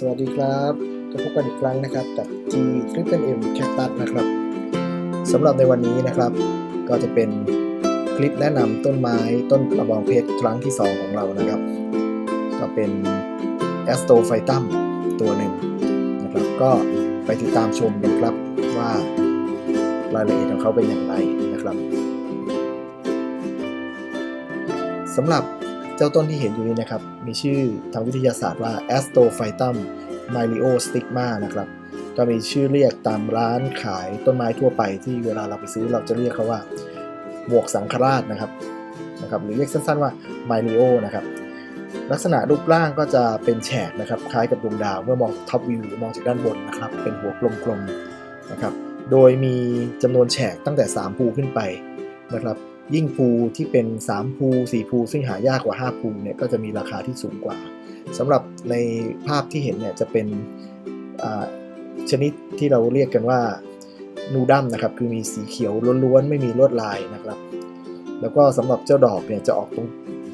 สวัสดีครับก็พบกันอีกครั้งนะครับกับ G Triple M Cactus นะครับสำหรับในวันนี้นะครับ ก็จะเป็นคลิปแนะนำต้นไม้ต้นกระบองเพชรครั้งที่ 2 ของเรานะครับ ก็เป็น a s t o p h y t u m ตัวหนึ่งนะครับ ก็ไปติดตามชมกันครับว่ารายละเอียดของเขาเป็นอย่างไรนะครับสำหรับ เจ้าต้นที่เห็นอยู่นี้นะครับ มีชื่อทางวิทยาศาสตร์ว่า Astrophytum myliostigma นะครับ ก็มีชื่อเรียกตามร้านขายต้นไม้ทั่วไปที่เวลาเราไปซื้อเราจะเรียกเขาว่าหมวกสังฆราชนะครับนะครับ หรือเรียกสั้นๆว่า mylio นะครับ ลักษณะรูปร่างก็จะเป็นแฉกนะครับ คล้ายกับดวงดาวเมื่อมองท็อปวิวหรือมองจากด้านบนนะครับ เป็นหัวกลมๆนะครับ โดยมีจำนวนแฉกตั้งแต่ 3 ภูขึ้นไปนะครับ ยิ่งภูที่เป็น 3 ภู4ภูซึ่งหายากกว่า 5 ภูเนี่ยก็จะมีราคาที่สูงกว่าสำหรับในภาพที่เห็นเนี่ยจะเป็นชนิดที่เราเรียกกันว่านูดัมนะครับคือมีสีเขียวล้วนๆไม่มีลวดลายนะครับ แล้วก็สำหรับเจ้าดอกเนี่ยจะออกตรง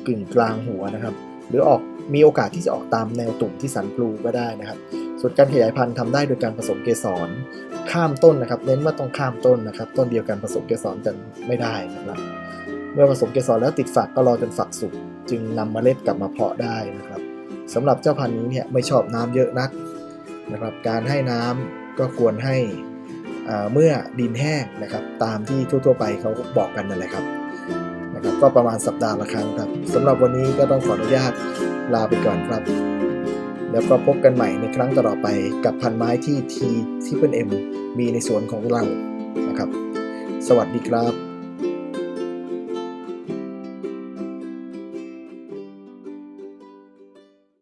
กึ่งกลางหัวนะครับ หรือออก มีโอกาสที่จะออกตามแนวตุ่มที่สันพลูก็ได้นะครับ ส่วนการขยายพันธุ์ทำได้โดยการผสมเกสรข้ามต้นนะครับ เน้นว่าต้องข้ามต้นนะครับ ต้นเดียวกันผสมเกสรกันไม่ได้นะครับ เมื่อผสมเกสรแล้วติดฝักก็รอจนฝักสุกจึงนำเมล็ดกลับมาเพาะได้นะครับสำหรับเจ้าพันธุ์นี้เนี่ยไม่ชอบน้ำเยอะนักนะครับ การให้น้ำก็ควรให้เมื่อดินแห้งนะครับ ตามที่ทั่ว ๆ ไปเขาบอกกันนั่นแหละครับ นะครับก็ประมาณสัปดาห์ละครั้งครับสำหรับวันนี้ก็ต้องขออนุญาตลาไปก่อนครับ แล้วก็พบกันใหม่ในครั้งต่อไปกับพันไม้ที่ทีที่เป็นเอ็มมีในสวนของเรานะครับ สวัสดีครับ